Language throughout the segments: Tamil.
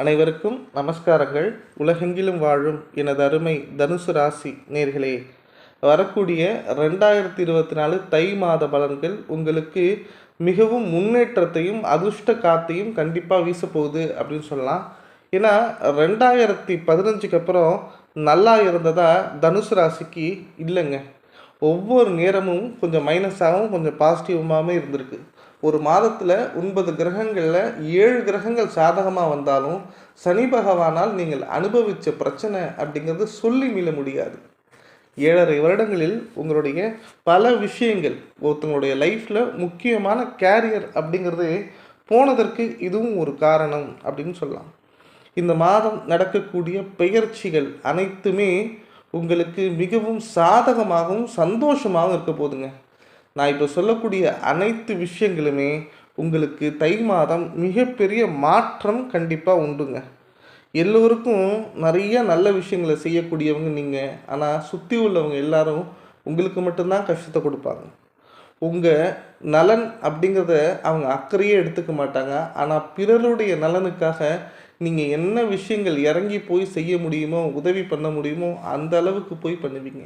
அனைவருக்கும் நமஸ்காரங்கள். உலகெங்கிலும் வாழும் எனது அருமை தனுசு ராசி நேர்களே வரக்கூடிய ரெண்டாயிரத்தி இருபத்தி நாலு தை மாத பலன்கள் உங்களுக்கு மிகவும் முன்னேற்றத்தையும் அதிர்ஷ்ட காத்தையும் கண்டிப்பாக வீசப்போகுது அப்படின்னு சொல்லலாம். ஏன்னா ரெண்டாயிரத்தி பதினஞ்சுக்கு அப்புறம் நல்லா இருந்ததா தனுசு ராசிக்கு இல்லைங்க. ஒவ்வொரு நேரமும் கொஞ்சம் மைனஸாகவும் கொஞ்சம் பாசிட்டிவாகவும் இருந்திருக்கு. ஒரு மாதத்தில் ஒன்பது கிரகங்களில் ஏழு கிரகங்கள் சாதகமாக வந்தாலும் சனி பகவானால் நீங்கள் அனுபவித்த பிரச்சனை அப்படிங்கிறது சொல்லி மீள முடியாது. ஏழரை வருடங்களில் உங்களுடைய பல விஷயங்கள் ஒருத்தங்களுடைய லைஃப்பில் முக்கியமான கேரியர் அப்படிங்கிறது போனதற்கு இதுவும் ஒரு காரணம் அப்படின்னு சொல்லலாம். இந்த மாதம் நடக்கக்கூடிய பெயர்ச்சிகள் அனைத்துமே உங்களுக்கு மிகவும் சாதகமாகவும் சந்தோஷமாகவும் இருக்க போதுங்க. நான் இப்போ சொல்லக்கூடிய அனைத்து விஷயங்களுமே உங்களுக்கு தை மாதம் மிகப்பெரிய மாற்றம் கண்டிப்பாக உண்டுங்க. எல்லோருக்கும் நிறைய நல்ல விஷயங்களை செய்யக்கூடியவங்க நீங்கள் ஆனால் சுற்றி உள்ளவங்க எல்லாரும் உங்களுக்கு மட்டும்தான் கஷ்டத்தை கொடுப்பாங்க. உங்கள் நலன் அப்படிங்கிறத அவங்க அக்கறையே எடுத்துக்க மாட்டாங்க. ஆனால் பிறருடைய நலனுக்காக நீங்கள் என்ன விஷயங்கள் இறங்கி போய் செய்ய முடியுமோ உதவி பண்ண முடியுமோ அந்த அளவுக்கு போய் பண்ணுவீங்க.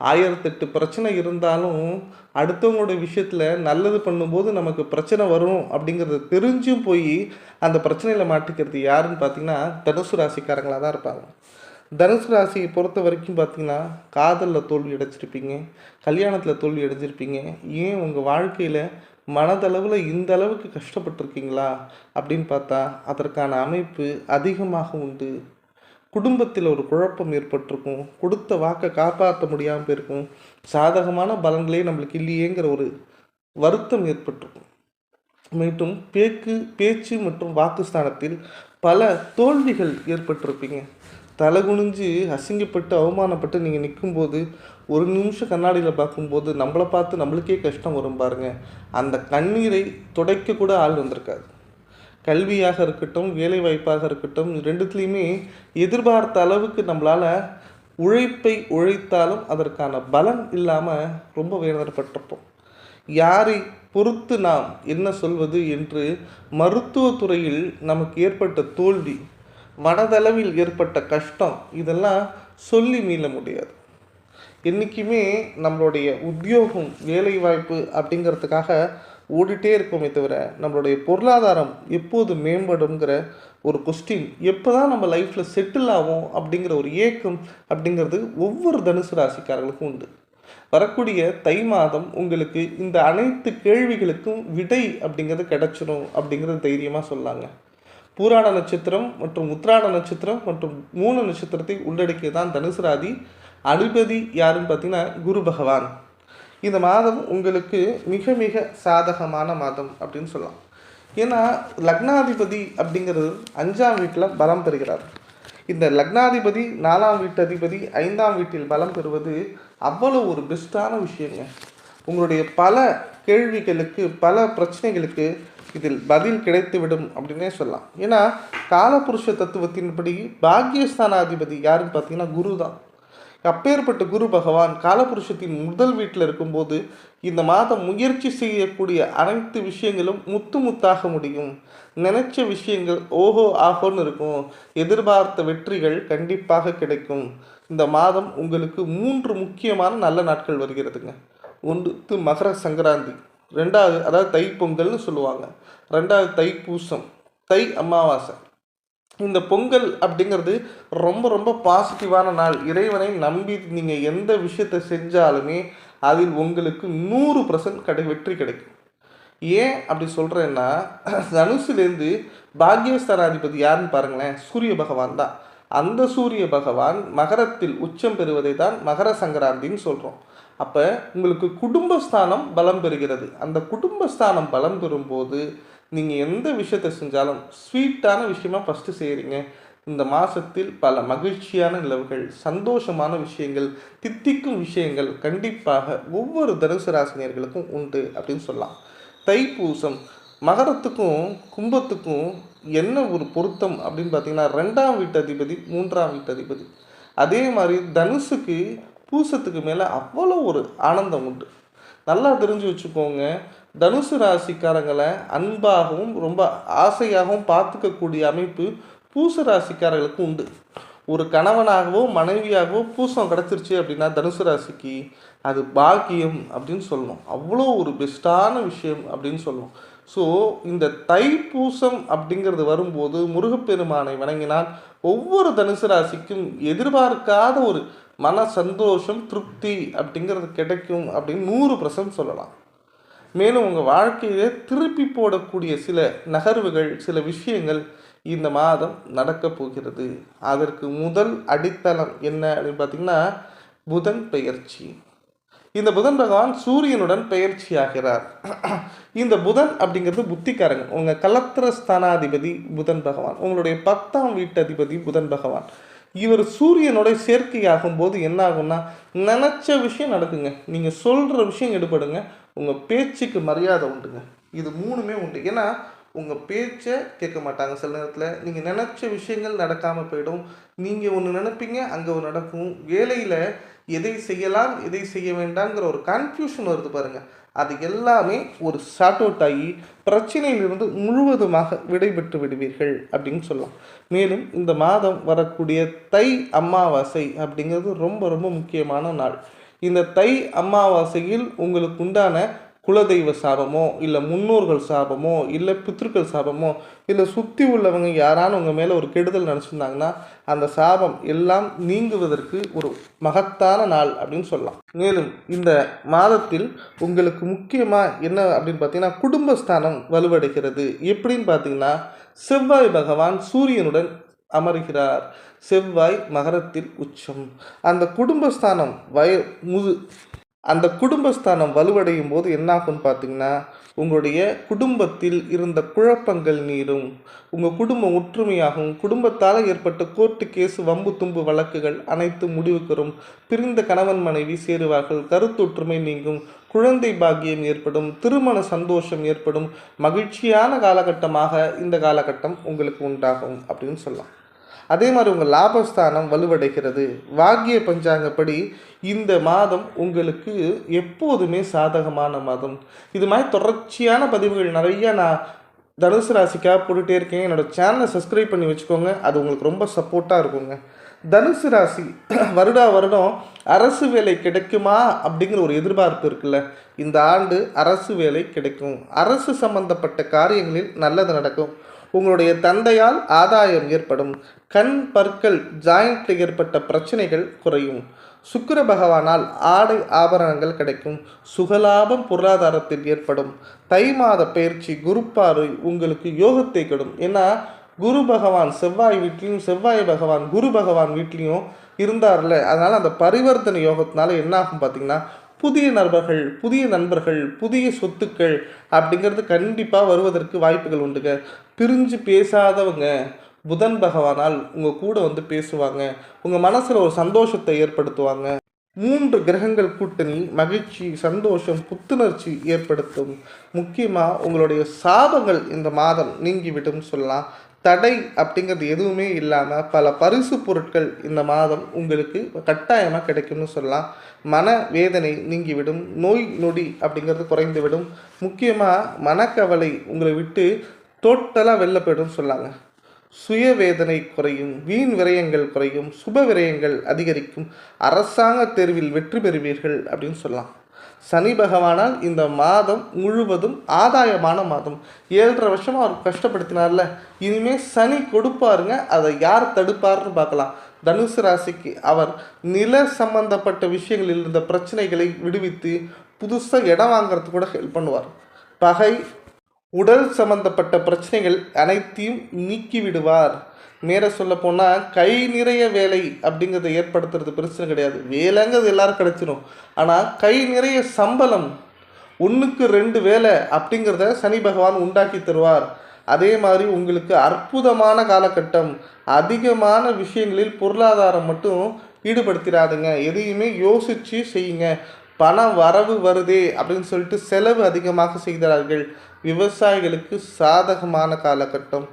ஆயிரத்தெட்டு பிரச்சனை இருந்தாலும் அடுத்தவங்களோட விஷயத்தில் நல்லது பண்ணும்போது நமக்கு பிரச்சனை வரும் அப்படிங்கிறத தெரிஞ்சும் போய் அந்த பிரச்சனையில் மாட்டிக்கிறது யாருன்னு பார்த்தீங்கன்னா தனுசு ராசிக்காரங்களாக தான் இருப்பாங்க. தனுசு ராசியை பொறுத்த வரைக்கும் பார்த்தீங்கன்னா காதலில் தோல்வி அடைச்சிருப்பீங்க கல்யாணத்தில் தோல்வி அடைஞ்சிருப்பீங்க. ஏன் உங்கள் வாழ்க்கையில் மனதளவில் இந்த அளவுக்கு கஷ்டப்பட்டிருக்கீங்களா அப்படின்னு பார்த்தா அதற்கான அமைப்பு அதிகமாக உண்டு. குடும்பத்தில் ஒரு குழப்பம் ஏற்பட்டிருக்கும். கொடுத்த வாக்கை காப்பாற்ற முடியாமல் போயிருக்கும். சாதகமான பலன்களே நம்மளுக்கு இல்லையேங்கிற ஒரு வருத்தம் ஏற்பட்டிருக்கும். மீண்டும் பேக்கு பேச்சு மற்றும் வாக்குஸ்தானத்தில் பல தோல்விகள் ஏற்பட்டிருப்பீங்க. தலை குனிஞ்சு அசிங்கப்பட்டு அவமானப்பட்டு நீங்கள் நிற்கும்போது ஒரு நிமிஷம் கண்ணாடியில் பார்க்கும்போது நம்மளை பார்த்து நம்மளுக்கே கஷ்டம் வரும் பாருங்க. அந்த கண்ணீரை துடைக்க கூட ஆள் வந்திருக்காது. கல்வியாக இருக்கட்டும் வேலை வாய்ப்பாக இருக்கட்டும் ரெண்டுத்துலேயுமே எதிர்பார்த்த அளவுக்கு நம்மளால் உழைப்பை உழைத்தாலும் அதற்கான பலன் இல்லாமல் ரொம்ப வேதனைப்பட்டிருப்போம். யாரை பொறுத்து நாம் என்ன சொல்வது என்று மருத்துவத்துறையில் நமக்கு ஏற்பட்ட தோல்வி மனதளவில் ஏற்பட்ட கஷ்டம் இதெல்லாம் சொல்லி மீள முடியாது. என்றைக்குமே நம்மளுடைய உத்தியோகம் வேலைவாய்ப்பு அப்படிங்கிறதுக்காக ஓடிட்டே இருக்குமே தவிர நம்மளுடைய பொருளாதாரம் எப்போது மேம்படுங்கிற ஒரு கொஸ்டின் எப்போ தான் நம்ம லைஃப்பில் செட்டில் ஆகும் அப்படிங்கிற ஒரு ஏக்கம் அப்படிங்கிறது ஒவ்வொரு தனுசு ராசிக்காரர்களுக்கும் உண்டு. வரக்கூடிய தை மாதம் உங்களுக்கு இந்த அனைத்து கேள்விகளுக்கும் விடை அப்படிங்கிறது கிடைச்சிடும் அப்படிங்கிறது தைரியமாக சொல்லாங்க. பூராட நட்சத்திரம் மற்றும் உத்ராட நட்சத்திரம் மற்றும் மூணு நட்சத்திரத்தை உள்ளடக்கிய தான் தனுசு ராதி அதிபதி யாருன்னு பார்த்தீங்கன்னா குரு பகவான். இந்த மாதம் உங்களுக்கு மிக மிக சாதகமான மாதம் அப்படின்னு சொல்லலாம். ஏன்னா லக்னாதிபதி அப்படிங்கிறது அஞ்சாம் வீட்டில் பலம் பெறுகிறார். இந்த லக்னாதிபதி நாலாம் வீட்டு அதிபதி ஐந்தாம் வீட்டில் பலம் பெறுவது அவ்வளோ ஒரு பெஸ்ட்டான விஷயங்க. உங்களுடைய பல கேள்விகளுக்கு பல பிரச்சனைகளுக்கு இதில் பதில் கிடைத்துவிடும் அப்படின்னே சொல்லலாம். ஏன்னா காலபுருஷ தத்துவத்தின்படி பாக்யஸ்தானாதிபதி யாருன்னு பார்த்தீங்கன்னா குரு தான் அப்பேற்பட்ட குரு பகவான் காலபுருஷத்தின் முதல் வீட்டில் இருக்கும்போது இந்த மாதம் முயற்சி செய்யக்கூடிய அனைத்து விஷயங்களும் முத்து முத்தாக முடியும். நினைச்ச விஷயங்கள் ஓஹோ ஆஹோன்னு இருக்கும். எதிர்பார்த்த வெற்றிகள் கண்டிப்பாக கிடைக்கும். இந்த மாதம் உங்களுக்கு மூன்று முக்கியமான நல்ல நாட்கள் வருகிறதுங்க. ஒன்று மகர சங்கராந்தி. ரெண்டாவது அதாவது தைப்பொங்கல்னு சொல்லுவாங்க. ரெண்டாவது தைப்பூசம். தை அமாவாசை. இந்த பொங்கல் அப்படிங்கிறது ரொம்ப ரொம்ப பாசிட்டிவான நாள். இறைவனை நம்பி நீங்கள் எந்த விஷயத்தை செஞ்சாலுமே அதில் உங்களுக்கு நூறு பர்சன்ட் கடை வெற்றி கிடைக்கும். ஏன் அப்படி சொல்கிறேன்னா தனுசுலேருந்து பாக்யஸ்தானாதிபதி யாருன்னு பாருங்களேன் சூரிய பகவான் தான். அந்த சூரிய பகவான் மகரத்தில் உச்சம் பெறுவதை தான் மகர சங்கராந்தின்னு சொல்கிறோம் அப்போ உங்களுக்கு குடும்பஸ்தானம் பலம் பெறுகிறது. அந்த குடும்பஸ்தானம் பலம் பெறும்போது நீங்கள் எந்த விஷயத்தை செஞ்சாலும் ஸ்வீட்டான விஷயமா ஃபஸ்ட்டு செய்கிறீங்க இந்த மாதத்தில் பல மகிழ்ச்சியான நிலவுகள் சந்தோஷமான விஷயங்கள் தித்திக்கும் விஷயங்கள் கண்டிப்பாக ஒவ்வொரு தனுசு ராசினியர்களுக்கும் உண்டு அப்படின்னு சொல்லலாம். தைப்பூசம் மகரத்துக்கும் கும்பத்துக்கும் என்ன ஒரு பொருத்தம் அப்படின்னு பார்த்தீங்கன்னா ரெண்டாம் வீட்டு அதிபதி மூன்றாம் வீட்டு அதிபதி. அதே மாதிரி தனுசுக்கு பூசத்துக்கு மேலே அவ்வளோ ஒரு ஆனந்தம் உண்டு. நல்லா தெரிஞ்சு வச்சுக்கோங்க. தனுசு ராசிக்காரங்களை அன்பாகவும் ரொம்ப ஆசையாகவும் பார்த்துக்கக்கூடிய அமைப்பு பூச ராசிக்காரர்களுக்கு உண்டு. ஒரு கணவனாகவோ மனைவியாகவோ பூசம் கிடச்சிருச்சு அப்படின்னா தனுசு ராசிக்கு அது பாக்கியம் அப்படின்னு சொல்லணும். அவ்வளோ ஒரு பெஸ்ட்டான விஷயம் அப்படின்னு சொல்லணும். ஸோ இந்த தை பூசம் அப்படிங்கிறது வரும்போது முருகப்பெருமானை வணங்கினால் ஒவ்வொரு தனுசு ராசிக்கும் எதிர்பார்க்காத ஒரு மன சந்தோஷம் திருப்தி அப்படிங்கிறது கிடைக்கும் அப்படின்னு நூறு பர்சன்ட் சொல்லலாம். மேலும் உங்கள் வாழ்க்கையிலே திருப்பி போடக்கூடிய சில நகர்வுகள் சில விஷயங்கள் இந்த மாதம் நடக்க போகிறது. அதற்கு முதல் அடித்தளம் என்ன அப்படின்னு பார்த்தீங்கன்னா புதன் பெயர்ச்சி. இந்த புதன் பகவான் சூரியனுடன் பெயர்ச்சி ஆகிறார். இந்த புதன் அப்படிங்கிறது புத்திக்காரங்க. உங்கள் கலத்திர ஸ்தானாதிபதி புதன் பகவான். உங்களுடைய பத்தாம் வீட்டதிபதி புதன் பகவான். இவர் சூரியனோட சேர்க்கையாகும் போது என்ன ஆகும்னா நினச்ச விஷயம் நடக்குங்க. நீங்கள் சொல்கிற விஷயம் எடுபடுங்க. உங்கள் பேச்சுக்கு மரியாதை உண்டுங்க. இது மூணுமே உண்டு. ஏன்னா உங்கள் பேச்சை கேட்க மாட்டாங்க சில நேரத்தில். நீங்கள் நினச்ச விஷயங்கள் நடக்காமல் போயிடும். நீங்கள் ஒன்று நினைப்பீங்க அங்கே ஒன்று நடக்கும். வேலையில் எதை செய்யலாம் எதை செய்ய வேண்டாங்கிற ஒரு கன்ஃபியூஷன் வருது பாருங்கள் அது எல்லாமே ஒரு ஷார்ட் அவுட் ஆகி பிரச்சனையிலிருந்து முழுவதுமாக விடைபெற்று விடுவீர்கள் அப்படின்னு சொல்லலாம். மேலும் இந்த மாதம் வரக்கூடிய தை அமாவாசை அப்படிங்கிறது ரொம்ப ரொம்ப முக்கியமான நாள். இந்த தை அமாவாசையில் உங்களுக்கு உண்டான குலதெய்வ சாபமோ இல்லை முன்னோர்கள் சாபமோ இல்லை பித்திருக்கள் சாபமோ இல்லை சுற்றி உள்ளவங்க யாரான உங்கள் மேலே ஒரு கெடுதல் நினச்சிருந்தாங்கன்னா அந்த சாபம் எல்லாம் நீங்குவதற்கு ஒரு மகத்தான நாள் அப்படின்னு சொல்லலாம். மேலும் இந்த மாதத்தில் உங்களுக்கு முக்கியமாக என்ன அப்படின்னு பார்த்தீங்கன்னா குடும்பஸ்தானம் வலுவடைகிறது. எப்படின்னு பார்த்தீங்கன்னா செவ்வாய் பகவான் சூரியனுடன் அமர்கிறார். செவ்வாய் மகரத்தில் உச்சம். அந்த குடும்பஸ்தானம் வய முது அந்த குடும்பஸ்தானம் வலுவடையும் போது என்னாகும்னு பார்த்தீங்கன்னா உங்களுடைய குடும்பத்தில் இருந்த குழப்பங்கள் நீரும் உங்கள் குடும்பம் ஒற்றுமையாகும் குடும்பத்தால் ஏற்பட்ட கோர்ட்டு கேஸ் வம்பு தும்பு வழக்குகள் அனைத்தும் முடிவுக்கு பிரிந்த கணவன் மனைவி சேருவார்கள். கருத்தொற்றுமை நீங்கும் குழந்தை பாக்கியம் ஏற்படும் திருமண சந்தோஷம் ஏற்படும் மகிழ்ச்சியான காலகட்டமாக இந்த காலகட்டம் உங்களுக்கு உண்டாகும் அப்படின்னு சொல்லலாம். அதே மாதிரி உங்கள் லாபஸ்தானம் வலுவடைகிறது. வாக்கிய பஞ்சாங்கப்படி இந்த மாதம் உங்களுக்கு எப்போதுமே சாதகமான மாதம். இது மாதிரி தொடர்ச்சியான பதிவுகள் நிறையா நான் தனுசு ராசிக்காக போட்டுகிட்டே இருக்கேன். என்னோடய சேனலை சப்ஸ்கிரைப் பண்ணி வச்சுக்கோங்க. அது உங்களுக்கு ரொம்ப சப்போர்ட்டாக இருக்குங்க. தனுசு ராசி வருடா வருடம் அரசு வேலை கிடைக்குமா அப்படிங்கிற ஒரு எதிர்பார்ப்பு இருக்குல்ல. இந்த ஆண்டு அரசு வேலை கிடைக்கும். அரசு சம்பந்தப்பட்ட காரியங்களில் நல்லது நடக்கும். உங்களுடைய தந்தையால் ஆதாயம் ஏற்படும். கண் பற்கள் ஜாயிண்டில் ஏற்பட்ட பிரச்சனைகள் குறையும். சுக்கிர பகவானால் ஆடை ஆபரணங்கள் கிடைக்கும். சுகலாபம் பொருளாதாரத்தில் ஏற்படும். தை மாத பயிற்சி குருப்பார்வை உங்களுக்கு யோகத்தை கெடும். ஏன்னா குரு பகவான் செவ்வாய் வீட்லேயும் செவ்வாய் பகவான் குரு பகவான் வீட்லேயும் இருந்தார்ல. அதனால் அந்த பரிவர்த்தனை யோகத்தினால என்ன ஆகும் பார்த்தீங்கன்னா புதிய நண்பர்கள் புதிய நண்பர்கள் புதிய சொத்துக்கள் அப்படிங்கிறது கண்டிப்பாக வருவதற்கு வாய்ப்புகள் உண்டுங்க பிரிஞ்சு பேசாதவங்க புதன் பகவானால் உங்கள் கூட வந்து பேசுவாங்க. உங்கள் மனசில் ஒரு சந்தோஷத்தை ஏற்படுத்துவாங்க. மூன்று கிரகங்கள் கூட்டணி மகிழ்ச்சி சந்தோஷம் புத்துணர்ச்சி ஏற்படுத்தும். முக்கியமாக உங்களுடைய சாபங்கள் இந்த மாதம் நீங்கிவிடும் சொல்லலாம். தடை அப்படிங்கிறது எதுவுமே இல்லாமல் பல பரிசு பொருட்கள் இந்த மாதம் உங்களுக்கு கட்டாயமாக கிடைக்கும்னு சொல்லலாம். மன வேதனை நீங்கிவிடும். நோய் நொடி அப்படிங்கிறது குறைந்துவிடும். முக்கியமாக மனக்கவலை உங்களை விட்டு டோட்டலாக வெளில போய்டும் சொல்லாங்க. சுய வேதனை குறையும். வீண் விரயங்கள் குறையும். சுப விரயங்கள் அதிகரிக்கும். அரசாங்க தேர்வில் வெற்றி பெறுவீர்கள் அப்படின்னு சொல்லலாம். சனி பகவானால் இந்த மாதம் முழுவதும் ஆதாயமான மாதம். ஏழரை வருஷமாக அவர் கஷ்டப்படுத்தினார்ல. இனிமேல் சனி கொடுப்பாருங்க. அதை யார் தடுப்பார்னு பார்க்கலாம். தனுசு ராசிக்கு அவர் நில சம்பந்தப்பட்ட விஷயங்களில் இருந்த பிரச்சனைகளை விடுவித்து புதுசாக இடம் வாங்குறதுக்கு கூட ஹெல்ப் பண்ணுவார். பகை உடல் சம்பந்தப்பட்ட பிரச்சனைகள் அனைத்தையும் நீக்கி விடுவார். மேல சொல்ல போனால் கை நிறைய வேலை அப்படிங்கிறத ஏற்படுத்துறது பிரச்சனை கிடையாது. வேலைங்கிறது எல்லாரும் கிடச்சிடும் ஆனால் கை நிறைய சம்பளம் ஒன்றுக்கு ரெண்டு வேலை அப்படிங்கிறத சனி பகவான் உண்டாக்கி தருவார். அதே மாதிரி உங்களுக்கு அற்புதமான காலகட்டம் அதிகமான விஷயங்களில் பொருளாதாரம் மட்டும் ஈடுபடுத்திடாதுங்க எதையுமே யோசித்து செய்யுங்க. பணம் வரவு வருதே அப்படின்னு சொல்லிட்டு செலவு அதிகமாக செய்கிறார்கள் விவசாயிகளுக்கு சாதகமான காலகட்டம்.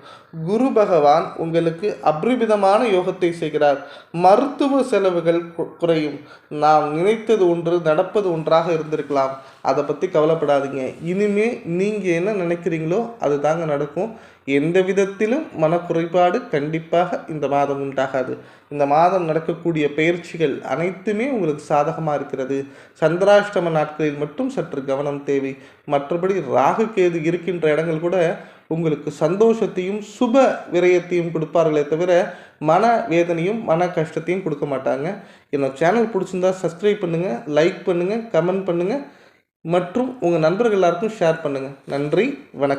குரு பகவான் உங்களுக்கு அபரிமிதமான யோகத்தை செய்கிறார். மருத்துவ செலவுகள் குறையும். நாம் நினைத்தது ஒன்று நடப்பது ஒன்றாக இருந்திருக்கலாம். அதை பற்றி கவலைப்படாதீங்க. இனிமே நீங்கள் என்ன நினைக்கிறீங்களோ அது தாங்க நடக்கும். எந்த விதத்திலும் மனக்குறைபாடு கண்டிப்பாக இந்த மாதம் உண்டாகாது. இந்த மாதம் நடக்கக்கூடிய பயிற்சிகள் அனைத்துமே உங்களுக்கு சாதகமாக இருக்கிறது. சந்திராஷ்டம நாட்களில் மட்டும் சற்று கவனம் தேவை. மற்றபடி ராகு கேது இருக்கின்ற இடங்கள் கூட உங்களுக்கு சந்தோஷத்தையும் சுப விரயத்தையும் கொடுப்பார்களே தவிர மன வேதனையும் மன கஷ்டத்தையும் கொடுக்க மாட்டாங்க. என்னோட சேனல் பிடிச்சிருந்தா சப்ஸ்கிரைப் பண்ணுங்கள் லைக் பண்ணுங்கள் கமெண்ட் பண்ணுங்கள் மற்றும் உங்கள் நண்பர்கள் எல்லாருக்கும் ஷேர் பண்ணுங்கள் நன்றி வணக்கம்.